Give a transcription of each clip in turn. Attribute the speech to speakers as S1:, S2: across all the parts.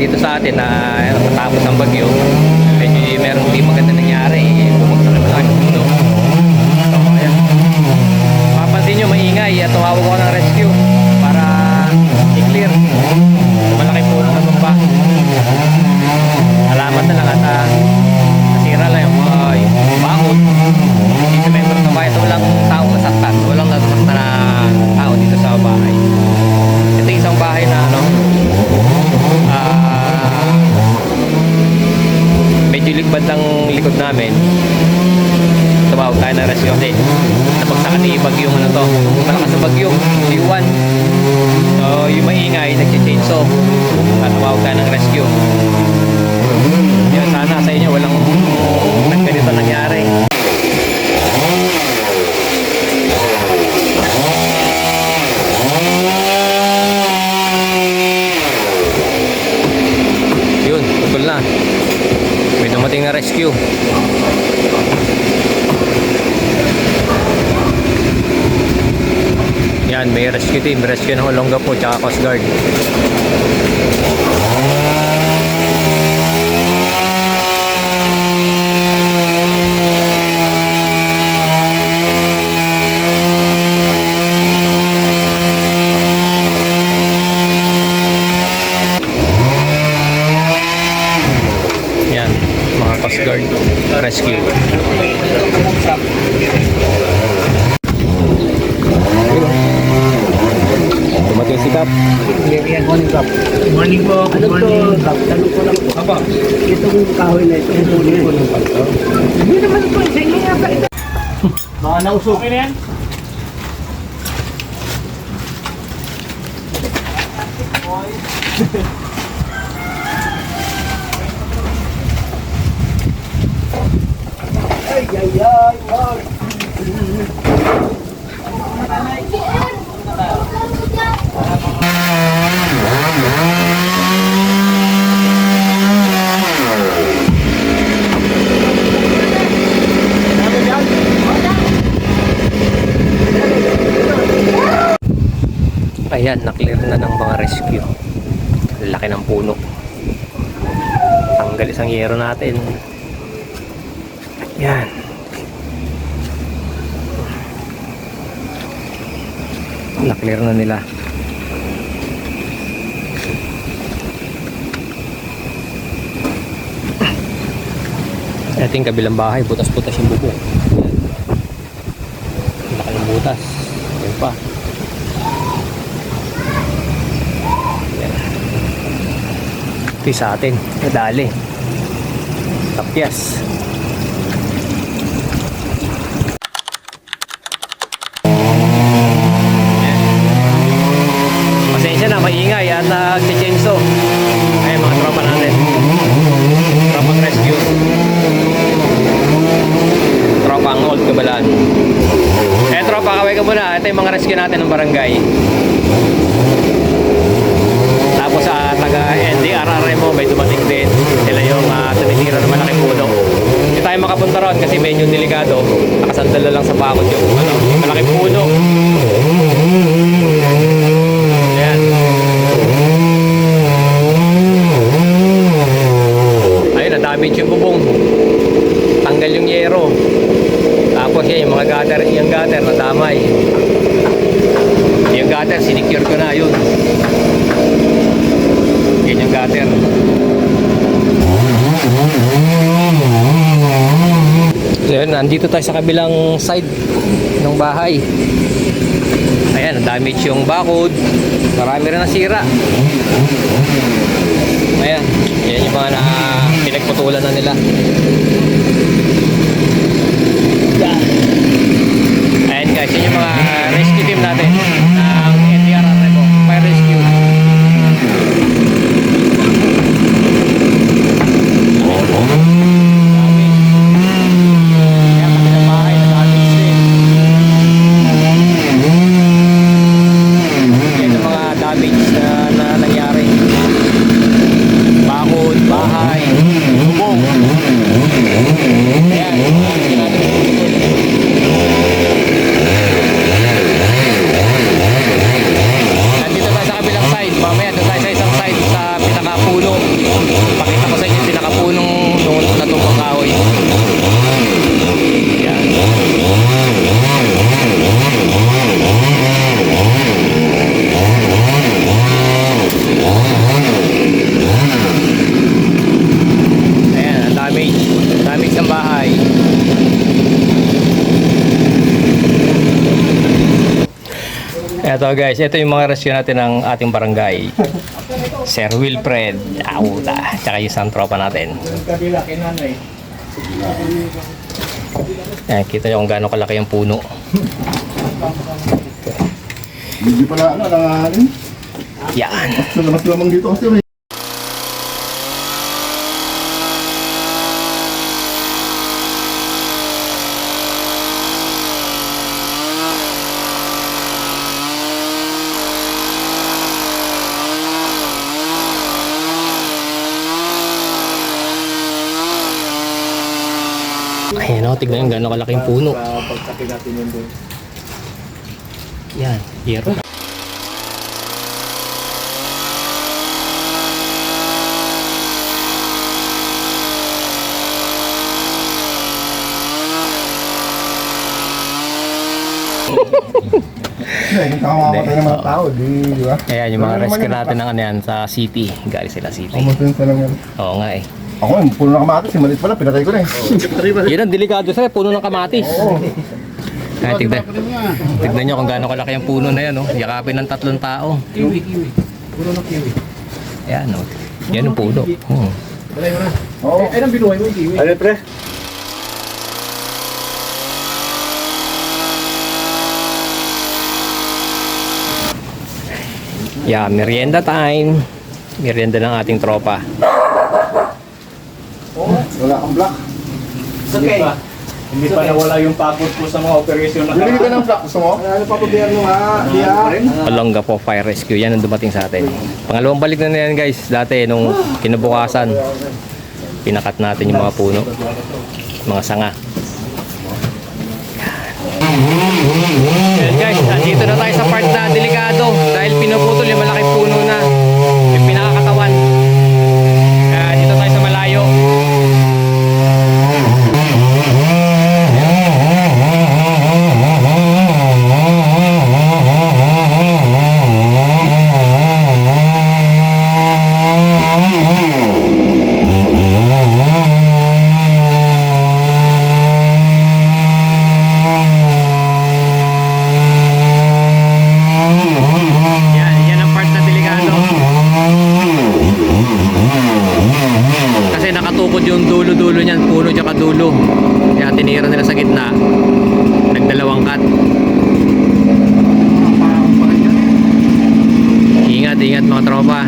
S1: dito sa atin na uh, ang bagyo, medyo meron hindi maganda nangyari. Bumagsak na malaking puno. So, ayan. Mapansin nyo, maingay. At tumawag ako ng rescue para i-clear. Malaking puno na tumba. Alamat na lang at ah, nasira lang yung, uh, yung bakod. Hindi sa membro ng bahay. Ito walang tao nasaktan. Walang nasaktan na tao dito sa bahay. Ito yung isang bahay na ano, ah, medyo ligbad ng likod namin. Ng rescue kasi napagsakan ni bagyong ano to. Malakas na bagyo, G1. So, yung maingay, nag-chainsaw. At tumawag tayo ng rescue. Yun, sana sa inyo walang nagganito nangyari. Yun, tukol na. May dumating na rescue. Yan, may rescue team. Rescue ng Olongapo tsaka Coast Guard. Yan, mga Coast Guard rescue. Dumating si Kap.
S2: Morning po. Good morning. Tanong ko lang po. Apa? Itong kahoy na ito, huli ko ng palto. Hindi naman po, sa inyo nga pa. Baka nausok. Okay na yan? Ay, ay, ay, ay.
S1: Ayan, na-clear na ng mga rescue. Laki ng puno. Tanggal isang yero natin. Yan. Na-clear na nila. Ito yung kabilang bahay, butas-butas yung bubong. Yan. Laki ng butas. Yan pa. Ito yung sa atin. Nadali. Tapyas. Pasensya na, maingay at nag-chainsaw. Ay, mga tropa natin. Tropang rescue. Tropang old kabalan. Eh, tropa, kaway ka muna. Ito yung mga rescue natin ng barangay. Tapos sa taga NDRRMO may dumating din. Sila yung uh, tumitira ng malaking puno. Hindi tayo makapunta ron kasi medyo delikado. Nakasandal na lang sa bakod yung ano, yung malaking puno. Ayan. Ayun, na-damage yung bubong. Tanggal yung yero. Tapos yan, yung mga gutter, yung gutter nadamay. Yung gutter, sinicure ko na yun. Yan yung gutter. Yun, nandito tayo sa kabilang side ng bahay. Ayan, damage yung bakod. Marami rin nasira. Ayan, yan yung mga na pinagputulan na nila. Ayan guys, yun yung mga rescue team natin ng NDRRMO, Fire Rescue. Kaya kabilang bahay, nag-damage din. Yan yung mga damage na, na nangyari. Bakod, bahay, bubong. Ayan. Ito guys, ito yung mga rescue natin ng ating barangay. Sir Wilfred, Auta, tsaka yung isang tropa natin. Ayan, kita nyo kung gaano kalaki yung puno.
S3: Hindi pala ano, nangahalin.
S1: Yan.
S3: Sa labas lamang dito kasi
S1: Ayan o, tignan yung gaano kalaki yung puno.
S2: Pagsakin natin yun doon.
S1: Yan, hero.
S3: Hindi, kamamatay ng mga tao, di, di ba?
S1: Ayan, yung mga rescue natin ng ano yan sa city. Galing sila city.
S3: Kamamatay sa lang yan.
S1: Oo nga eh.
S3: Ako, yung puno ng kamatis, yung maliit pala, pinatay ko na eh.
S1: Yun ang delikado sir, puno ng kamatis. Ayan, tignan. Tignan nyo kung gaano kalaki yung puno na yan. Oh. Yakapin ng tatlong tao.
S2: Kiwi, kiwi. Puro na kiwi.
S1: Ayan o. Yan yung puno. Hmm.
S2: Balay mo na.
S3: Oo.
S2: Eh, anong binuhay mo yung kiwi?
S3: Ano, pre?
S1: Yeah, merienda time. Merienda ng ating tropa.
S3: Wala kang black.
S2: Okay.
S4: Hindi pa nawala yung pagod ko sa mga operasyon na
S3: Bibili ka ng black, gusto mo?
S2: Ano pa gobyerno ha? Diya.
S1: Olonga po Fire Rescue. Yan ang dumating sa atin. Pangalawang balik na na yan guys. Dati nung kinabukasan, pinakat natin yung mga puno. Mga sanga. Yan guys, nandito na tayo sa part na delikado dahil pinuputol yung malaking puno na yung pinakakatawan. Kaya dito tayo sa malayo. Yan, yan ang part na delikado. Kasi nakatukod yung dulo-dulo niyan, puno tsaka dulo. Kaya tinira nila sa gitna. Nagdalawang cut. Ingat, ingat mga tropa.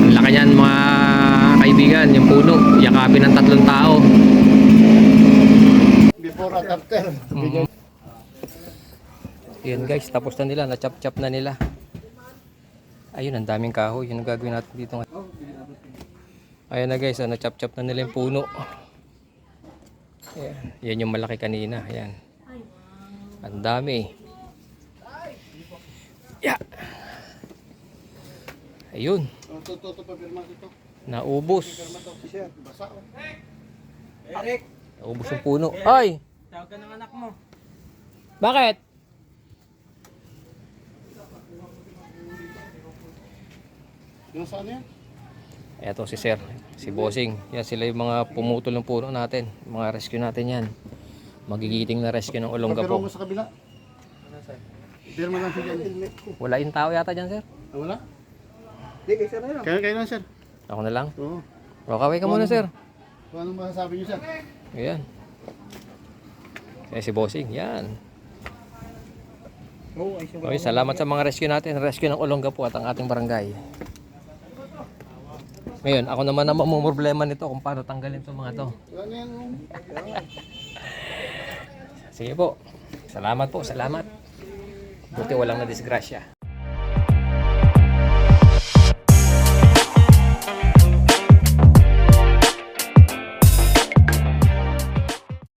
S1: Ang laki niyan mga kaibigan, yung puno. Yakapin ng tatlong tao.
S3: Before at after.
S1: Yan guys, tapos na nila, na-chop-chop na nila. Ayun, ang daming kahoy. Yun ang gagawin natin dito. ngayon. Ayun na guys, ah, na-chop-chop na nila yung puno. Ayan, yan yung malaki kanina. Ayan. Ang dami. Yeah. Ayun. Naubos. Naubos yung puno. Ay!
S2: Tawag ka ng anak mo.
S1: Bakit?
S3: Yung saan yan?
S1: Eto si Sir, si Bossing. Yan sila yung mga pumutol ng puno natin. Mga rescue natin yan. Magigiting na rescue ng Olonga
S3: Pero mo
S1: po.
S3: sa kabila. Pirma lang siya dyan.
S1: Wala yung tao yata dyan, Sir.
S3: Ah, Wala?
S2: Hindi, kaysa na yun.
S3: Kaya kayo lang, sir.
S1: Ako na lang.
S3: Oo.
S1: Rokaway ka muna, Sir.
S3: Kung anong masasabi niyo, sir?
S1: Ayan. Yan si Bossing. Yan.
S2: Oo, ay.
S1: Okay, salamat sa mga rescue natin. Rescue ng Olonga po at ang ating barangay. Ngayon, ako naman ang mamumroblema nito kung paano tanggalin itong mga to.
S3: Wala na yan. oh.
S1: Sige po. Salamat po, salamat. Buti walang na disgrasya.